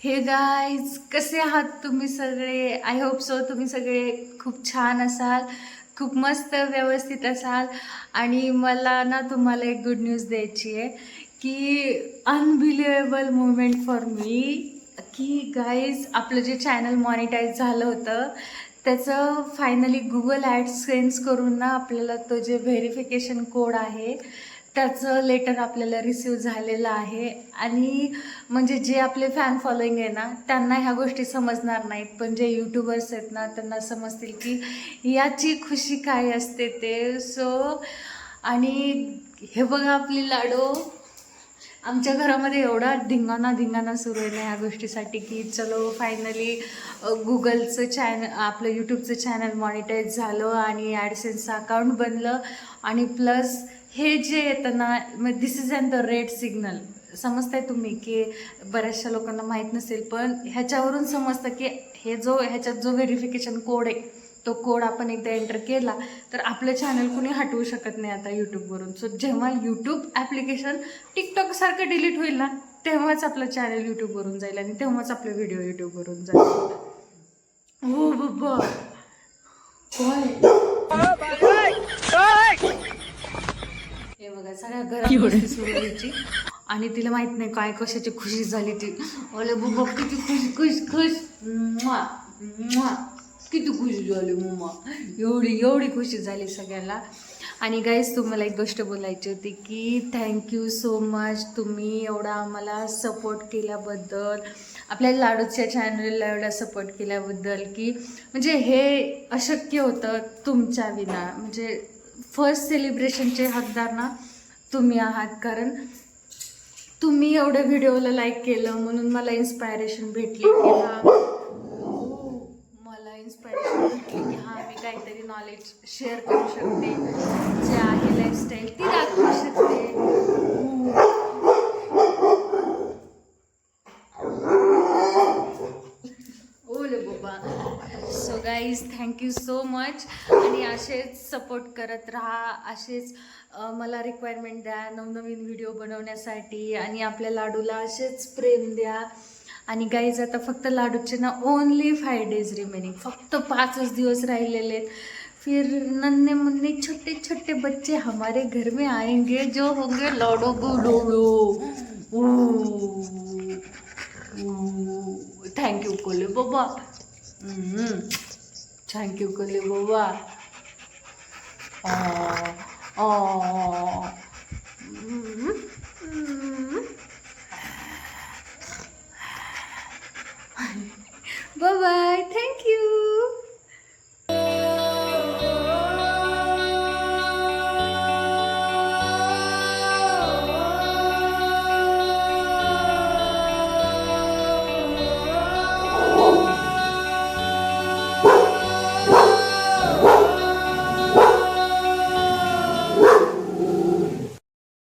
हे गाईज कसे आहात तुम्ही सगळे? आय होप सो तुम्ही सगळे खूप छान असाल खूप मस्त व्यवस्थित असाल. आणि मला ना तुम्हाला एक गुड न्यूज द्यायची आहे की अनबिलिएबल मुवमेंट फॉर मी की गाईज आपलं जे चॅनल मॉनिटाईज झालं होतं त्याचं फायनली गुगल ॲडसेन्स करून ना आपल्याला तो जे व्हेरिफिकेशन कोड आहे त्याचं लेटर आपल्याला रिसीव झालेलं आहे. आणि म्हणजे जे आपले फॅन फॉलोईंग आहे ना त्यांना ह्या गोष्टी समजणार नाहीत. पण जे यूट्यूबर्स आहेत ना त्यांना समजतील की याची खुशी काय असते ते. सो आणि हे बघा आपली लाडू. आमच्या घरामध्ये एवढा धिंगाणा धिंगाणा सुरू आहे ना ह्या गोष्टीसाठी की चलो फायनली गुगलचं चॅनल आपलं यूट्यूबचं चॅनल मॉनिटाईज झालं आणि ॲडसेन्सचं अकाउंट बनलं. आणि प्लस हे जे येतं ना मग this is and the red signal समजताय तुम्ही की बऱ्याचशा लोकांना माहीत नसेल पण ह्याच्यावरून समजतं की हे जो ह्याच्यात जो व्हेरिफिकेशन कोड आहे तो कोड आपण एकदा एंटर केला तर आपलं चॅनल कुणी हटवू शकत नाही आता यूट्यूबवरून सो जेव्हा यूट्यूब ॲप्लिकेशन टिकटॉकसारखं डिलीट होईल ना तेव्हाच आपलं चॅनल यूट्यूबवरून जाईल आणि तेव्हाच आपले व्हिडिओ यूट्यूबवरून जाईल. हो बाबा. हे बघा सगळ्या घरात सुरू व्हायची. आणि तिला माहीत नाही काय कशाची खुशी झाली ती. ओले बाबा किती खुश खुश खुश. किती खुशी झाली मम्मा एवढी एवढी खुशी झाली सगळ्याला आणि गाईज तुम्हाला एक गोष्ट बोलायची होती की थँक्यू सो मच तुम्ही एवढा आम्हाला सपोर्ट केल्याबद्दल आपल्या लाडूच्या चॅनलला एवढा सपोर्ट केल्याबद्दल की म्हणजे हे अशक्य होतं तुमच्या विना. म्हणजे फर्स्ट सेलिब्रेशनचे हकदार ना तुम्ही आहात. कारण तुम्ही एवढ्या व्हिडिओला लाईक केलं म्हणून मला इन्स्पायरेशन भेटली. की हा मला इन्स्पायरेशन भेटली की हा मी काहीतरी नॉलेज शेअर करू शकते. जे आहे लाईफस्टाईल ती दाखवू शकते. ओले बाबा. So guys thank you so much आणि असेच सपोर्ट करत राहा. असेच मला रिक्वायरमेंट द्या नवनवीन व्हिडिओ बनवण्यासाठी. आणि आपल्या लाडूला असेच प्रेम द्या. आणि गाईज आता फक्त लाडूचे ना ओनली फाय डेज रिमेनिंग फक्त पाचच दिवस राहिलेले आहेत. फिर नन्हे मुन्ने छोटे छोटे बच्चे हमारे घर में आएँगे, जो होंगे लौड़ो गुडो थैंक यू कोले बाबा। थैंक यू कोले बाबा।